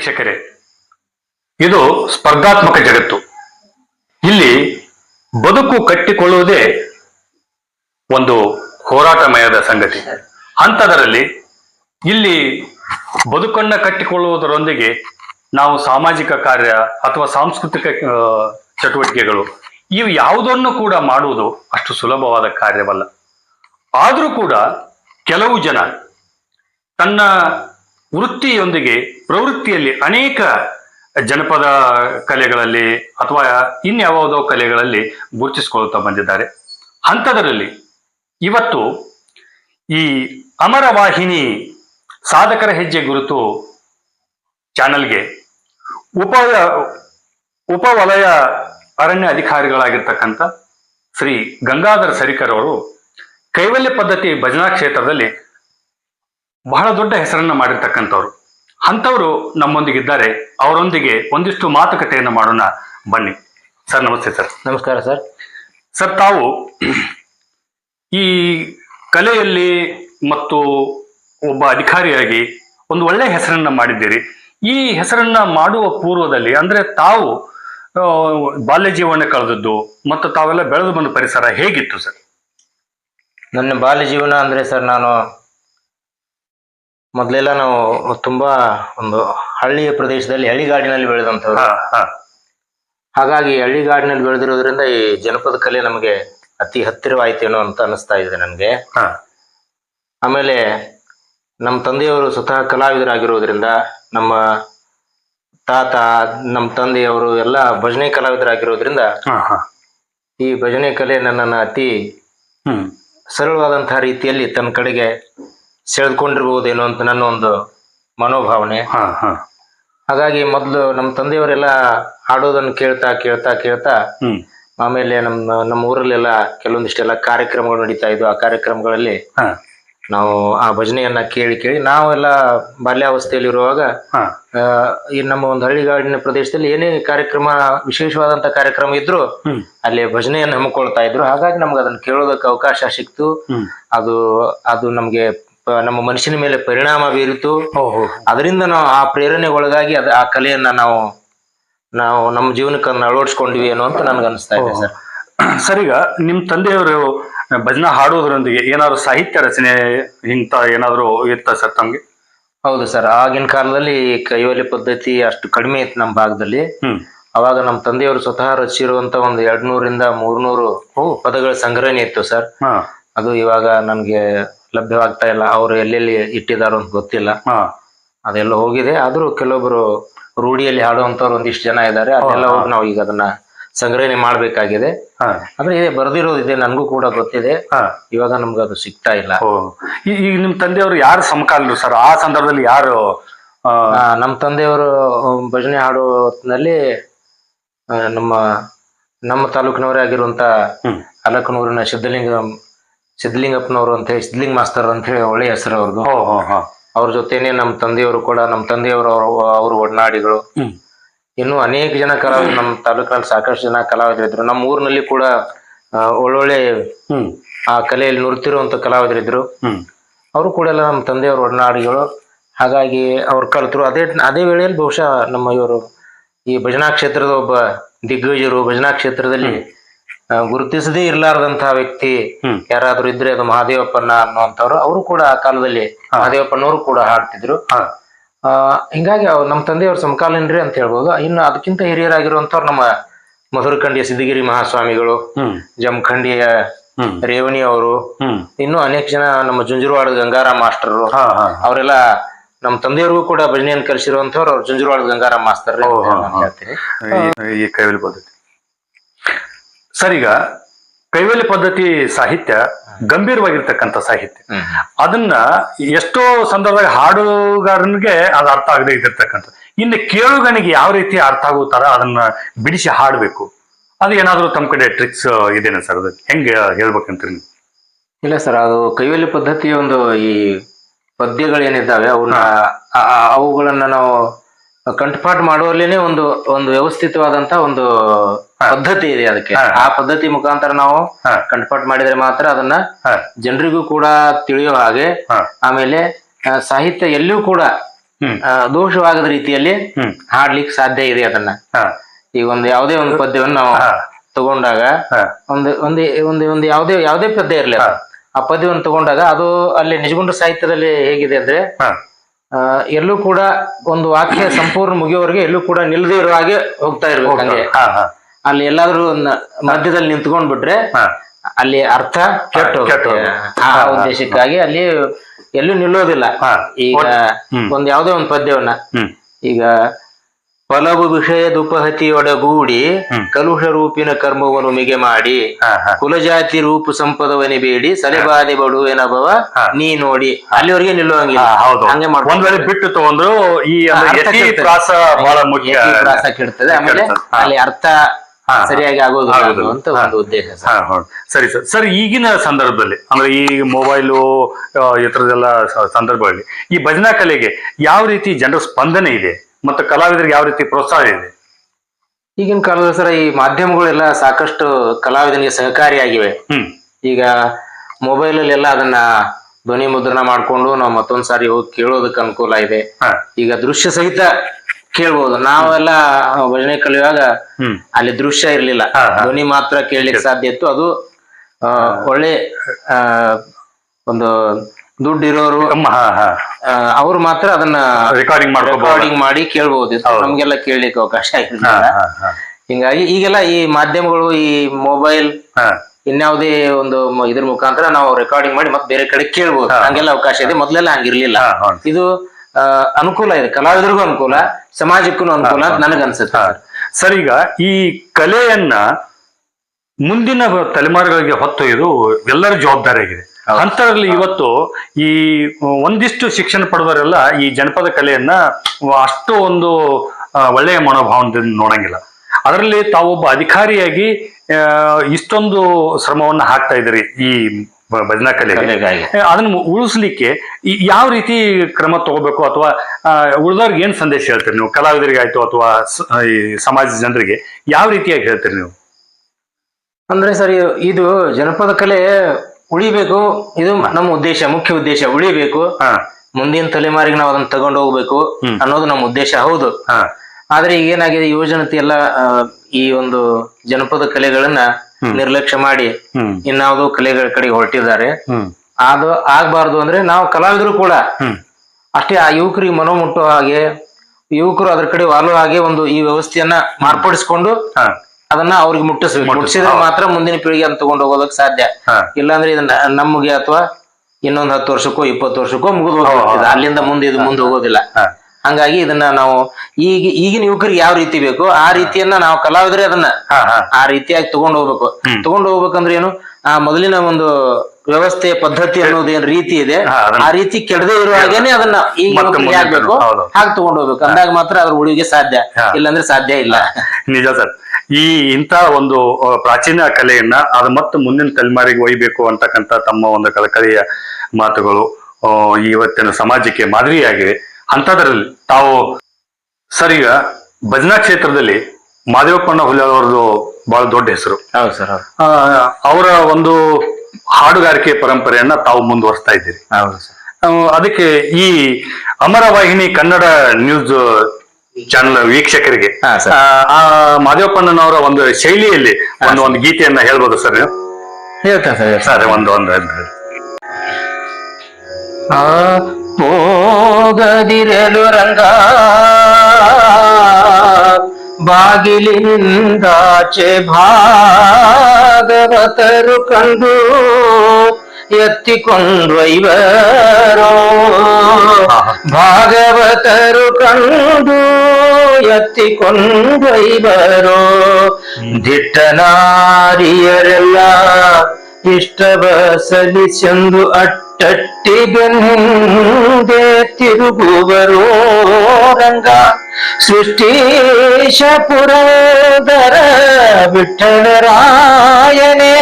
ವೀಕ್ಷಕರೇ, ಇದು ಸ್ಪರ್ಧಾತ್ಮಕ ಜಗತ್ತು. ಇಲ್ಲಿ ಬದುಕು ಕಟ್ಟಿಕೊಳ್ಳುವುದೇ ಒಂದು ಹೋರಾಟಮಯದ ಸಂಗತಿ. ಅಂಥದರಲ್ಲಿ ಇಲ್ಲಿ ಬದುಕನ್ನ ಕಟ್ಟಿಕೊಳ್ಳುವುದರೊಂದಿಗೆ ನಾವು ಸಾಮಾಜಿಕ ಕಾರ್ಯ ಅಥವಾ ಸಾಂಸ್ಕೃತಿಕ ಚಟುವಟಿಕೆಗಳು, ಇವು ಯಾವುದನ್ನು ಕೂಡ ಮಾಡುವುದು ಅಷ್ಟು ಸುಲಭವಾದ ಕಾರ್ಯವಲ್ಲ. ಆದರೂ ಕೂಡ ಕೆಲವು ಜನ ತನ್ನ ವೃತ್ತಿಯೊಂದಿಗೆ ಪ್ರವೃತ್ತಿಯಲ್ಲಿ ಅನೇಕ ಜನಪದ ಕಲೆಗಳಲ್ಲಿ ಅಥವಾ ಇನ್ಯಾವುದೋ ಕಲೆಗಳಲ್ಲಿ ಗುರುತಿಸಿಕೊಳ್ಳುತ್ತಾ ಬಂದಿದ್ದಾರೆ. ಅಂಥದರಲ್ಲಿ ಇವತ್ತು ಈ ಅಮರವಾಹಿನಿ ಸಾಧಕರ ಹೆಜ್ಜೆ ಗುರುತು ಚಾನಲ್ಗೆ ಉಪ, ಉಪವಲಯ ಅರಣ್ಯ ಅಧಿಕಾರಿಗಳಾಗಿರ್ತಕ್ಕಂಥ ಶ್ರೀ ಗಂಗಾಧರ ಸರಿಕರ್ ಅವರು ಕೈವಲ್ಯ ಪದ್ಧತಿ ಭಜನಾ ಕ್ಷೇತ್ರದಲ್ಲಿ ಬಹಳ ದೊಡ್ಡ ಹೆಸರನ್ನ ಮಾಡಿರ್ತಕ್ಕಂಥವ್ರು. ಅಂಥವರು ನಮ್ಮೊಂದಿಗಿದ್ದಾರೆ. ಅವರೊಂದಿಗೆ ಒಂದಿಷ್ಟು ಮಾತುಕತೆಯನ್ನು ಮಾಡೋಣ. ಬನ್ನಿ. ಸರ್ ನಮಸ್ತೆ ಸರ್. ನಮಸ್ಕಾರ ಸರ್. ಸರ್ ತಾವು ಈ ಕಲೆಯಲ್ಲಿ ಮತ್ತು ಒಬ್ಬ ಅಧಿಕಾರಿಯಾಗಿ ಒಂದು ಒಳ್ಳೆ ಹೆಸರನ್ನ ಮಾಡಿದ್ದೀರಿ. ಈ ಹೆಸರನ್ನ ಮಾಡುವ ಪೂರ್ವದಲ್ಲಿ ಅಂದ್ರೆ ತಾವು ಬಾಲ್ಯ ಜೀವನ ಕಳೆದದ್ದು ಮತ್ತು ತಾವೆಲ್ಲ ಬೆಳೆದು ಬಂದ ಪರಿಸರ ಹೇಗಿತ್ತು ಸರ್? ನನ್ನ ಬಾಲ್ಯ ಜೀವನ ಅಂದ್ರೆ ಸರ್ ನಾನು ಮೊದಲೆಲ್ಲ ನಾವು ತುಂಬಾ ಒಂದು ಹಳ್ಳಿಯ ಪ್ರದೇಶದಲ್ಲಿ ಹಳ್ಳಿಗಾಡಿನಲ್ಲಿ ಬೆಳೆದಂಥವ್ರು. ಹಾ ಹಾಗಾಗಿ ಹಳ್ಳಿಗಾಡಿನಲ್ಲಿ ಬೆಳೆದಿರೋದ್ರಿಂದ ಈ ಜನಪದ ಕಲೆ ನಮಗೆ ಅತಿ ಹತ್ತಿರವಾಯ್ತೇನೋ ಅಂತ ಅನಿಸ್ತಾ ಇದೆ ನನಗೆ. ಆಮೇಲೆ ನಮ್ಮ ತಂದೆಯವರು ಸ್ವತಃ ಕಲಾವಿದರಾಗಿರೋದ್ರಿಂದ ನಮ್ಮ ತಾತ ನಮ್ಮ ತಂದೆಯವರು ಎಲ್ಲ ಭಜನೆ ಕಲಾವಿದರಾಗಿರೋದ್ರಿಂದ ಈ ಭಜನೆ ಕಲೆ ನನ್ನನ್ನು ಅತಿ ಸರಳವಾದಂತಹ ರೀತಿಯಲ್ಲಿ ತನ್ನ ಕಡೆಗೆ ಸೆಳೆದುಕೊಂಡಿರ್ಬೋದೇನೋ ಅಂತ ನನ್ನ ಒಂದು ಮನೋಭಾವನೆ. ಹಾ ಹಾ. ಹಾಗಾಗಿ ಮೊದಲು ನಮ್ಮ ತಂದೆಯವರೆಲ್ಲ ಹಾಡೋದನ್ನು ಕೇಳ್ತಾ ಕೇಳ್ತಾ ಕೇಳ್ತಾ ಹ್ಮ್. ಆಮೇಲೆ ನಮ್ಮ ನಮ್ಮ ಊರಲ್ಲೆಲ್ಲ ಕೆಲವೊಂದಿಷ್ಟೆಲ್ಲ ಕಾರ್ಯಕ್ರಮಗಳು ನಡೀತಾ ಇದ್ವು. ಆ ಕಾರ್ಯಕ್ರಮಗಳಲ್ಲಿ ಹಾ. ನಾವು ಆ ಭಜನೆಯನ್ನ ಕೇಳಿ ಕೇಳಿ ನಾವೆಲ್ಲ ಬಾಲ್ಯಾವಸ್ಥೆಯಲ್ಲಿರುವಾಗ ಹಾ. ಆ, ಈ ನಮ್ಮ ಒಂದು ಹಳ್ಳಿಗಾಡಿನ ಪ್ರದೇಶದಲ್ಲಿ ಏನೇ ಕಾರ್ಯಕ್ರಮ ವಿಶೇಷವಾದಂತ ಕಾರ್ಯಕ್ರಮ ಇದ್ರು ಹ್ಮ್. ಅಲ್ಲಿ ಭಜನೆಯನ್ನು ಹಮ್ಮಿಕೊಳ್ತಾ ಇದ್ರು. ಹಾಗಾಗಿ ನಮ್ಗೆ ಅದನ್ನ ಕೇಳೋದಕ್ಕೆ ಅವಕಾಶ ಸಿಕ್ತು. ಹ್ಮ್. ಅದು ಅದು ನಮ್ಗೆ ನಮ್ಮ ಮನುಷ್ಯನ ಮೇಲೆ ಪರಿಣಾಮ ಬೀರಿತು. ಅದರಿಂದ ನಾವು ಆ ಪ್ರೇರಣೆಗೊಳಗಾಗಿ ಅದ ಆ ಕಲೆಯನ್ನ ನಾವು ನಾವು ನಮ್ಮ ಜೀವನಕ್ಕೆ ಅಳವಡಿಸ್ಕೊಂಡಿವಿ ಏನೋ ಅಂತ ನನ್ಗೆ ಅನಿಸ್ತಾ ಇದೆ ಸರ್. ಸರ್ ಈಗ ನಿಮ್ ತಂದೆಯವರು ಭಜನಾ ಹಾಡೋದ್ರೊಂದಿಗೆ ಏನಾದ್ರು ಸಾಹಿತ್ಯ ರಚನೆ ಇಂತ ಏನಾದ್ರು ಇತ್ತ ಸರ್ ತಮ್ಗೆ? ಹೌದು ಸರ್ ಆಗಿನ ಕಾಲದಲ್ಲಿ ಕೈವಲಿ ಪದ್ಧತಿ ಅಷ್ಟು ಕಡಿಮೆ ಇತ್ತು ನಮ್ಮ ಭಾಗದಲ್ಲಿ. ಅವಾಗ ನಮ್ಮ ತಂದೆಯವರು ಸ್ವತಃ ರಚಿಸಿರುವಂತ ಒಂದು ಎರಡ್ನೂರಿಂದ ಮೂರ್ನೂರು ಪದಗಳ ಸಂಗ್ರಹಣೆ ಇತ್ತು ಸರ್. ಅದು ಇವಾಗ ನನ್ಗೆ ಲಭ್ಯವಾಗ್ತಾ ಇಲ್ಲ. ಅವರು ಎಲ್ಲೆಲ್ಲಿ ಇಟ್ಟಿದ್ದಾರೆ ಅಂತ ಗೊತ್ತಿಲ್ಲ. ಹಾ. ಅದೆಲ್ಲ ಹೋಗಿದೆ. ಆದ್ರೂ ಕೆಲವೊಬ್ರು ರೂಢಿಯಲ್ಲಿ ಹಾಡುವಂತವ್ರು ಒಂದಿಷ್ಟು ಜನ ಇದ್ದಾರೆ. ಅದೆಲ್ಲ ಹೋಗಿ ನಾವು ಈಗ ಅದನ್ನ ಸಂಗ್ರಹಣೆ ಮಾಡ್ಬೇಕಾಗಿದೆ. ಹಾ. ಅಂದ್ರೆ ಇದೆ ಬರ್ದಿರೋದಿದೆ. ನನ್ಗೂ ಕೂಡ ಗೊತ್ತಿದೆ. ಹಾ. ಇವಾಗ ನಮ್ಗೆ ಅದು ಸಿಗ್ತಾ ಇಲ್ಲ. ಓ. ಈ- ಈಗ ನಿಮ್ ತಂದೆಯವರು ಯಾರು ಸಮಕಾಲರು ಸರ್? ಆ ಸಂದರ್ಭದಲ್ಲಿ ಯಾರು ಆ, ಆ, ನಮ್ಮ ತಂದೆಯವರು ಅಹ್, ಭಜನೆ ಹಾಡುವಲ್ಲಿ ಆ, ನಮ್ಮ ನಮ್ಮ ತಾಲೂಕಿನವರೇ ಆಗಿರುವಂತ ಹ್ಮ್. ಅಲಕನೂರಿನ ಸಿದ್ಧಲಿಂಗ ಸಿದ್ಧಲಿಂಗಪ್ಪನವರು ಅಂತ ಹೇಳಿ ಸಿದ್ಧಲಿಂಗ ಮಾಸ್ತರ್ ಅಂತ ಹೇಳಿ ಒಳ್ಳೆ ಹೆಸರು ಅವ್ರದ್ದು ಅವ್ರ ಜೊತೆನೆ ನಮ್ಮ ತಂದೆಯವರು ಕೂಡ ನಮ್ಮ ತಂದೆಯವರು ಅವರು ಒಡನಾಡಿಗಳು. ಇನ್ನು ಅನೇಕ ಜನ ಕಲಾವಿದರು ನಮ್ಮ ತಾಲೂಕಿನಲ್ಲಿ ಸಾಕಷ್ಟು ಜನ ಕಲಾವಿದರು ಇದ್ರು ನಮ್ಮ ಊರಿನಲ್ಲಿ ಕೂಡ ಒಳ್ಳೊಳ್ಳೆ ಆ ಕಲೆಯಲ್ಲಿ ನುರಿತಿರುವಂತ ಕಲಾವಿದರಿದ್ರು. ಅವರು ಕೂಡ ಎಲ್ಲ ನಮ್ಮ ತಂದೆಯವರು ಒಡನಾಡಿಗಳು. ಹಾಗಾಗಿ ಅವ್ರು ಕಲಿತರು. ಅದೇ ಅದೇ ವೇಳೆಯಲ್ಲಿ ಬಹುಶಃ ನಮ್ಮ ಇವರು ಈ ಭಜನಾ ಕ್ಷೇತ್ರದ ಒಬ್ಬ ದಿಗ್ಗಜರು ಭಜನಾ ಕ್ಷೇತ್ರದಲ್ಲಿ ಗುರುತಿಸದೇ ಇರ್ಲಾರ್ದಂತಹ ವ್ಯಕ್ತಿ. ಯಾರಾದ್ರೂ ಇದ್ರೆ ಅದು ಮಹಾದೇವಪ್ಪನ ಅನ್ನುವಂಥವ್ರು ಅವರು ಕೂಡ ಆ ಕಾಲದಲ್ಲಿ ಮಹಾದೇವಪ್ಪನವರು ಕೂಡ ಹಾಡ್ತಿದ್ರು. ಹಿಂಗಾಗಿ ಅವ್ರು ನಮ್ಮ ತಂದೆಯವ್ರ ಸಮಕಾಲೀನರೇ ಅಂತ ಹೇಳ್ಬೋದು. ಇನ್ನು ಅದಕ್ಕಿಂತ ಹಿರಿಯರಾಗಿರುವಂತವ್ರು ನಮ್ಮ ಮಧುರಖಂಡಿಯ ಸಿದ್ಧಗಿರಿ ಮಹಾಸ್ವಾಮಿಗಳು ಜಮಖಂಡಿಯ ರೇವಣಿ ಅವರು ಇನ್ನು ಅನೇಕ ಜನ ನಮ್ಮ ಜುಂಜುರವಾಡ ಗಂಗಾರಾಮ್ ಮಾಸ್ಟರ್ ಅವರೆಲ್ಲ ನಮ್ಮ ತಂದೆಯವರಿಗೂ ಕೂಡ ಭಜನೆಯನ್ನು ಕಲಿಸಿರುವಂತವ್ರು ಅವ್ರು ಜುಂಜುರವಾಡ ಗಂಗಾರಾಮ್ ಮಾಸ್ತರ್ ಹೇಳ್ತೀನಿ ಈ- ಸರ್ ಈಗ ಕೈವಲ್ಯ ಪದ್ಧತಿ ಸಾಹಿತ್ಯ ಗಂಭೀರವಾಗಿರ್ತಕ್ಕಂಥ ಸಾಹಿತ್ಯ. ಅದನ್ನ ಎಷ್ಟೋ ಸಂದರ್ಭದಾಗ ಹಾಡುಗಾರನಿಗೆ ಅದು ಅರ್ಥ ಆಗದೆ ಇದ್ದಿರ್ತಕ್ಕಂಥ ಇನ್ನು ಕೇಳುಗನಿಗೆ ಯಾವ ರೀತಿ ಅರ್ಥ ಆಗುತ್ತಾರ ಅದನ್ನ ಬಿಡಿಸಿ ಹಾಡಬೇಕು. ಅದು ಏನಾದರೂ ತಮ್ಮ ಕಡೆ ಟ್ರಿಕ್ಸ್ ಇದೇನಾ ಸರ್ ಅದು ಹೆಂಗೆ ಹೇಳ್ಬೇಕಂತೀರಿ ನೀವು? ಇಲ್ಲ ಸರ್ ಅದು ಕೈವಲ್ಯ ಪದ್ಧತಿಯ ಒಂದು ಈ ಪದ್ಯಗಳೇನಿದ್ದಾವೆ ಅವನ್ನ ಅವುಗಳನ್ನ ನಾವು ಕಂಠಪಾಠ ಮಾಡುವಲ್ಲೇನೆ ಒಂದು ಒಂದು ವ್ಯವಸ್ಥಿತವಾದಂತ ಒಂದು ಪದ್ಧತಿ ಇದೆ ಅದಕ್ಕೆ. ಆ ಪದ್ಧತಿ ಮುಖಾಂತರ ನಾವು. ಕಂಠಪಾಠ ಮಾಡಿದ್ರೆ ಮಾತ್ರ ಅದನ್ನ ಜನರಿಗೂ ಕೂಡ ತಿಳಿಯೋ ಹಾಗೆ ಆಮೇಲೆ ಸಾಹಿತ್ಯ ಎಲ್ಲೂ ಕೂಡ ದೋಷವಾಗದ ರೀತಿಯಲ್ಲಿ ಹಾಡ್ಲಿಕ್ಕೆ ಸಾಧ್ಯ ಇದೆ ಅದನ್ನ. ಈಗ ಒಂದು ಯಾವುದೇ ಒಂದು ಪದ್ಯವನ್ನು ನಾವು ತಗೊಂಡಾಗ ಒಂದು ಒಂದು ಒಂದು ಒಂದು ಯಾವುದೇ ಯಾವುದೇ ಪದ್ಯ ಇರಲಿ ಆ ಪದ್ಯವನ್ನು ತಗೊಂಡಾಗ ಅದು ಅಲ್ಲಿ ನಿಜಗುಂಡ ಸಾಹಿತ್ಯದಲ್ಲಿ ಹೇಗಿದೆ ಅಂದ್ರೆ ಎಲ್ಲೂ ಕೂಡ ಒಂದು ವಾಕ್ಯ ಸಂಪೂರ್ಣ ಮುಗಿಯೋವರೆಗೆ ಎಲ್ಲೂ ಕೂಡ ನಿಲ್ಲದೇ ಇರೋ ಹಾಗೆ ಹೋಗ್ತಾ ಇರ್ಬೇಕು ಹಂಗೆ. ಅಲ್ಲಿ ಎಲ್ಲಾದ್ರೂ ಮಧ್ಯದಲ್ಲಿ ನಿಂತ್ಕೊಂಡ್ ಬಿಟ್ರೆ ಅಲ್ಲಿ ಅರ್ಥ ಕೆಟ್ಟು. ಆ ಉದ್ದೇಶಕ್ಕಾಗಿ ಅಲ್ಲಿ ಎಲ್ಲೂ ನಿಲ್ಲೋದಿಲ್ಲ. ಈಗ. ಒಂದ್ ಯಾವ್ದೋ ಒಂದು ಪದ್ಯವನ್ನ ಈಗ ಫಲವು ವಿಷಯದುಪಹತಿಯೊಡಗೂಡಿ ಉಪಹತಿಯೊಡಗೂಡಿ ಕಲುಷ ರೂಪಿನ ಕರ್ಮವನ್ನು ಮಿಗೆ ಮಾಡಿ. ಕುಲಜಾತಿ ರೂಪ ಸಂಪದವನಿ ಬೇಡಿ. ಸಲೆಬಾದೆ ಬಡುವೆನಭವ. ನೀ ನೋಡಿ. ಅಲ್ಲಿವರೆಗೆ ನಿಲ್ಲುವಂಗಿಲ್ಲ. ಹಂಗೆ ಒಂದ್ ವೇಳೆ ಬಿಟ್ಟು ತಗೊಂಡ್ರು ಈ ಪ್ರಾಸ ಬಹಳ ಮುಖ್ಯ ಪ್ರಾಸ ಕೆಡ್ತದೆ. ಆಮೇಲೆ ಅಲ್ಲಿ ಅರ್ಥ ಸರಿಯಾಗಿ ಆಗೋದು ಅಂತ ಒಂದು ಉದ್ದೇಶ. ಸರಿ. Sir sir. ಈಗಿನ ಸಂದರ್ಭದಲ್ಲಿ ಅಂದ್ರೆ ಈ ಮೊಬೈಲು ಈ ತರದೆಲ್ಲ ಸಂದರ್ಭಗಳಲ್ಲಿ ಈ ಭಜನಾ ಕಲೆಗೆ ಯಾವ ರೀತಿ ಜನರ ಸ್ಪಂದನೆ ಇದೆ? ಮತ್ತು ಕಲಾವಿದರಿಗೆ ಯಾವ ರೀತಿ ಪ್ರೋತ್ಸಾಹ ಇದೆ? ಈಗಿನ ಕಾಲದಲ್ಲಿ ಸರ್ ಈ ಮಾಧ್ಯಮಗಳೆಲ್ಲ ಸಾಕಷ್ಟು ಕಲಾವಿದನಿಗೆ ಸಹಕಾರಿಯಾಗಿವೆ. ಈಗ ಮೊಬೈಲ್ ಅಲ್ಲಿ ಎಲ್ಲ ಅದನ್ನ ಧ್ವನಿ ಮುದ್ರಣ ಮಾಡ್ಕೊಂಡು ನಾವು ಮತ್ತೊಂದ್ ಸಾರಿ ಹೋಗಿ ಕೇಳೋದಕ್ಕೆ ಅನುಕೂಲ ಇದೆ. ಈಗ ದೃಶ್ಯ ಸಹಿತ ಕೇಳ್ಬೋದು. ನಾವೆಲ್ಲ ಭಜನೆ ಕಲಿಯುವಾಗ ಅಲ್ಲಿ ದೃಶ್ಯ ಇರ್ಲಿಲ್ಲ. ಧ್ವನಿ ಮಾತ್ರ ಕೇಳಲಿಕ್ಕೆ ಸಾಧ್ಯ ಇತ್ತು. ಅದು ಒಳ್ಳೆ ಆ, ಒಂದು ದುಡ್ಡು ಇರೋರು ಹ್ಮ್, ಹಾ. ಹಾ ಅವ್ರು ಮಾತ್ರ ಅದನ್ನ ರೆಕಾರ್ಡಿಂಗ್ ರೆಕಾರ್ಡಿಂಗ್ ಮಾಡಿ ಕೇಳ್ಬಹುದು ನಮ್ಗೆಲ್ಲ ಕೇಳಲಿಕ್ಕೆ ಅವಕಾಶ ಹಾ ಹಿಂಗಾಗಿ ಈಗೆಲ್ಲ ಈ ಮಾಧ್ಯಮಗಳು ಈ ಮೊಬೈಲ್ ಇನ್ಯಾವುದೇ ಒಂದು ಇದ್ರ ಮುಖಾಂತರ ನಾವು ರೆಕಾರ್ಡಿಂಗ್ ಮಾಡಿ ಮತ್ತೆ ಬೇರೆ ಕಡೆ ಕೇಳ್ಬೋದು. ಹಂಗೆಲ್ಲ ಅವಕಾಶ ಇದೆ. ಮೊದ್ಲೆಲ್ಲ ಹಂಗಿರ್ಲಿಲ್ಲ. ಇದು ಅನುಕೂಲ ಇದೆ. ಕಲಾವಿದರಿಗೂ ಅನುಕೂಲ ಸಮಾಜಕ್ಕೂ ಅನುಕೂಲ ಅಂತ ನನಗ ಅನ್ಸುತ್ತೆ ಸರಿಗ ಸರ್ ಈಗ ಈ ಕಲೆಯನ್ನ ಮುಂದಿನ ತಲೆಮಾರುಗಳಿಗೆ ಹೊತ್ತೊಯ್ದು ಎಲ್ಲರ ಜವಾಬ್ದಾರಿ ಆಗಿದೆ ಅಂತರಲ್ಲಿ ಇವತ್ತು ಈ ಒಂದಿಷ್ಟು ಶಿಕ್ಷಣ ಪಡೆದವರೆಲ್ಲ ಈ ಜನಪದ ಕಲೆಯನ್ನ ಅಷ್ಟು ಒಂದು ಒಳ್ಳೆಯ ಮನೋಭಾವದಿಂದ ನೋಡಂಗಿಲ್ಲ. ಅದರಲ್ಲಿ ತಾವೊಬ್ಬ ಅಧಿಕಾರಿಯಾಗಿ ಇಷ್ಟೊಂದು ಶ್ರಮವನ್ನ ಹಾಕ್ತಾ ಇದ್ದೀರಿ ಈ ಭಜನಾ ಕಲೆ. ಅದನ್ನು ಉಳಿಸ್ಲಿಕ್ಕೆ ಯಾವ ರೀತಿ ಕ್ರಮ ತಗೋಬೇಕು ಅಥವಾ ಉಳಿದವ್ರಿಗೆ ಏನ್ ಸಂದೇಶ ಹೇಳ್ತೀರಿ ನೀವು? ಕಲಾವಿದರಿಗೆ ಆಯ್ತು ಅಥವಾ ಈ ಸಮಾಜದ ಜನರಿಗೆ ಯಾವ ರೀತಿಯಾಗಿ ಹೇಳ್ತೀರಿ ನೀವು? ಅಂದ್ರೆ ಸರ್ ಇದು ಜನಪದ ಕಲೆ ಉಳಿಬೇಕು. ಇದು ನಮ್ಮ ಉದ್ದೇಶ ಮುಖ್ಯ ಉದ್ದೇಶ. ಉಳಿಬೇಕು. ಮುಂದಿನ ತಲೆಮಾರಿಗೆ ನಾವು ಅದನ್ನ ತಗೊಂಡು ಹೋಗ್ಬೇಕು ಅನ್ನೋದು ನಮ್ಮ ಉದ್ದೇಶ. ಹೌದು. ಹಾ. ಆದ್ರೆ ಈಗ ಏನಾಗಿದೆ ಯುವಜನತೆ ಎಲ್ಲ ಈ ಒಂದು ಜನಪದ ಕಲೆಗಳನ್ನ ನಿರ್ಲಕ್ಷ್ಯ ಮಾಡಿ ಇನ್ನಾವುದೋ ಕಲೆಗಳ ಕಡೆ ಹೊರಟಿದ್ದಾರೆ. ಅದು ಆಗ್ಬಾರ್ದು ಅಂದ್ರೆ ನಾವು ಕಲಾವಿದರು ಕೂಡ ಅಷ್ಟೇ ಆ ಯುವಕರಿಗೆ ಮನೋ ಮುಟ್ಟೋ ಹಾಗೆ ಯುವಕರು ಅದ್ರ ಕಡೆ ವಾಲೋ ಹಾಗೆ ಒಂದು ಈ ವ್ಯವಸ್ಥೆಯನ್ನ ಮಾರ್ಪಡಿಸ್ಕೊಂಡು ಹಾ. ಅದನ್ನ ಅವ್ರಿಗೆ ಮುಟ್ಟಿಸ್ಬೇಕು. ಮುಟ್ಟಿಸ್- ಮುಟ್ಟಿಸಿದ್ರೆ ಮಾತ್ರ ಮುಂದಿನ ಪೀಳಿಗೆ ಅಂತ ತಗೊಂಡು ಹೋಗೋದಕ್ಕೆ ಸಾಧ್ಯ. ಇಲ್ಲಾಂದ್ರೆ ಇದನ್ನ ನಮಗೆ ಅಥವಾ ಇನ್ನೊಂದ್ ಹತ್ತು ವರ್ಷಕ್ಕೋ ಇಪ್ಪತ್ತು ವರ್ಷಕ್ಕೋ ಮುಗಿದು ಹೋಗ್ತದೆ ಅಲ್ಲಿಂದ ಮುಂದೆ ಇದು ಮುಂದೆ ಹೋಗೋದಿಲ್ಲ. ಹಂಗಾಗಿ ಇದನ್ನ ನಾವು ಈಗ ಈಗಿನ ಯುವಕರಿಗೆ ಯಾವ ರೀತಿ ಬೇಕು ಆ ರೀತಿಯನ್ನ ನಾವು ಕಲಾವಿದ್ರೆ ಅದನ್ನ ಆ ರೀತಿಯಾಗಿ ತಗೊಂಡು ಹೋಗ್ಬೇಕು. ತಗೊಂಡು ಹೋಗ್ಬೇಕಂದ್ರೆ ಏನು? ಆ ಮೊದಲಿನ ಒಂದು ವ್ಯವಸ್ಥೆ ಪದ್ಧತಿ ಅನ್ನೋದು ಏನ್ ರೀತಿ ಇದೆ? ಆ ರೀತಿ ಕೆಡದೆ ಇರುವ ಹಾಗೇನೆ ಅದನ್ನ ಈಗ ಹಾಕ್ಬೇಕು ಹಾಗೆ ತಗೊಂಡು ಹೋಗ್ಬೇಕು. ಅಂದಾಗ ಮಾತ್ರ ಅದ್ರ ಉಳಿವಿಗೆ ಸಾಧ್ಯ. ಇಲ್ಲಾಂದ್ರೆ ಸಾಧ್ಯ ಇಲ್ಲ. ನಿಜ ಸರ್. ಈ ಇಂತ ಒಂದು ಪ್ರಾಚೀನ ಕಲೆಯನ್ನ ಅದು ಮತ್ತೆ ಮುಂದಿನ ತಲೆಮಾರಿಗೆ ಒಯ್ಬೇಕು ಅಂತಕ್ಕಂಥ ತಮ್ಮ ಒಂದು ಕಳಕಳಿಯ ಮಾತುಗಳು ಇವತ್ತಿನ ಸಮಾಜಕ್ಕೆ ಮಾದರಿಯಾಗಿವೆ ಅಂಥದ್ರಲ್ಲಿ ತಾವು ಸರ್ ಈಗ ಭಜನಾ ಕ್ಷೇತ್ರದಲ್ಲಿ ಮಾದೇವಪ್ಪಣ್ಣ ಹುಲಿ ಅವರದು ಬಹಳ ದೊಡ್ಡ ಹೆಸರು. ಹೌದು ಸರ್ ಅವರ ಒಂದು ಹಾಡುಗಾರಿಕೆ ಪರಂಪರೆಯನ್ನ ತಾವು ಮುಂದುವರಿಸ್ತಾ ಇದ್ದೀರಿ. ಹೌದು ಸರ್. ಅದಕ್ಕೆ ಈ ಅಮರ ವಾಹಿನಿ ಕನ್ನಡ ನ್ಯೂಸ್ ಚಾನೆಲ್ ವೀಕ್ಷಕರಿಗೆ ಹಾ, ಸರ್. ಆ, ಮಾದೇವಪ್ಪಣ್ಣನವರ ಒಂದು ಶೈಲಿಯಲ್ಲಿ ಒಂದು ಒಂದು ಗೀತೆಯನ್ನ ಹೇಳ್ಬೋದು ಸರ್ ನೀವು ಹೇಳ್ತೇನೆ ಸರ್ ಹೇಳ್ತೇನೆ. ಸರ್ ಒಂದು ಒಂದು ಒಂದು ಹೇಳಿ. ಆ ಹೋಗದಿರಲು ರಂಗ ಬಾಗಿಲಿನಿಂದಾಚೆ ಭಾಗವತರು ಕಂಡು ಎತ್ತಿಕೊಂಡೊಯ್ವರೋ ಭಾಗವತರು ಕಂಡು ಎತ್ತಿಕೊಂಡೊಯ್ವರೋ ದಿಟ್ಟನಾರಿಯರೆಲ್ಲ ಇಷ್ಟವ ಸಲ್ಲಿಸೆಂದು ಅಟ್ಟಟ್ಟಿಗೆ ಮುಂದೆ ತಿರುಗುವರು ರಂಗ സൃഷ്ടീശ പുരോദര വിട്ടണരായനെ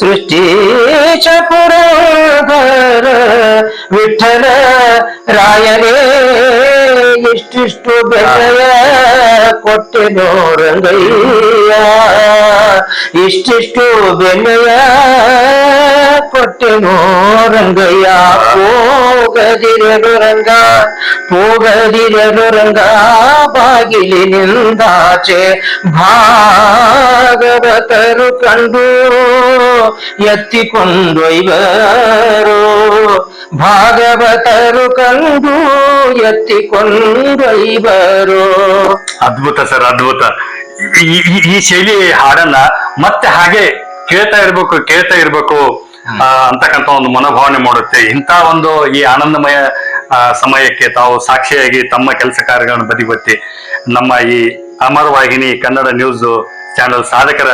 സൃഷ്ടീശ പുരോദര വിട്ടണരായനെ ഇഷ്ടിഷ്ടു ബലയ ಬೆಲೆಯ ಕೊಟ್ಟೆನೋ ರಂಗಯ್ಯ ಇಷ್ಟಿಷ್ಟು ಬೆಲೆಯ ಕೊಟ್ಟೆನೋ ರಂಗಯ್ಯ ಹೋಗದಿರಲು ರಂಗ ಹೋಗದಿರಲು ರಂಗ ಬಾಗಿಲಿನಿಂದಾಚೆ ಭಾಗವತರು ಕಂಡು ಎತ್ತಿಕೊಂಡೊಯ್ವರು ಭಾಗವತರು ಕಂಡು ಎತ್ತಿಕೊಂಡೊಯ್ವರು ಅದ್ಭುತ ಸರ್, ಅದ್ಭುತ. ಈ- ಶೈಲಿ ಹಾಡನ್ನ ಮತ್ತೆ ಹಾಗೆ ಕೇಳ್ತಾ ಇರ್ಬೇಕು ಕೇಳ್ತಾ ಇರ್ಬೇಕು ಅಂತಕ್ಕಂತ ಒಂದು ಮನೋಭಾವನೆ ಮಾಡುತ್ತೆ. ಇಂತ ಒಂದು ಈ ಆನಂದಮಯ ಸಮಯಕ್ಕೆ ತಾವು ಸಾಕ್ಷಿಯಾಗಿ ತಮ್ಮ ಕೆಲಸ ಕಾರ್ಯಗಳನ್ನು ಬದಿಗೊತ್ತಿ ನಮ್ಮ ಈ ಅಮರ ವಾಹಿನಿ ಕನ್ನಡ ನ್ಯೂಸ್ ಚಾನೆಲ್ ಸಾಧಕರ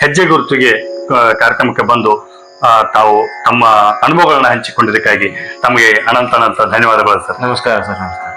ಹೆಜ್ಜೆ ಗುರುತಿಗೆ ಕಾರ್ಯಕ್ರಮಕ್ಕೆ ಬಂದು ತಾವು ತಮ್ಮ ಅನುಭವಗಳನ್ನ ಹಂಚಿಕೊಂಡಿದ್ದಕ್ಕಾಗಿ ತಮಗೆ ಅನಂತ ಅನಂತ ಧನ್ಯವಾದಗಳು ಸರ್. ನಮಸ್ಕಾರ ಸರ್, ನಮಸ್ಕಾರ.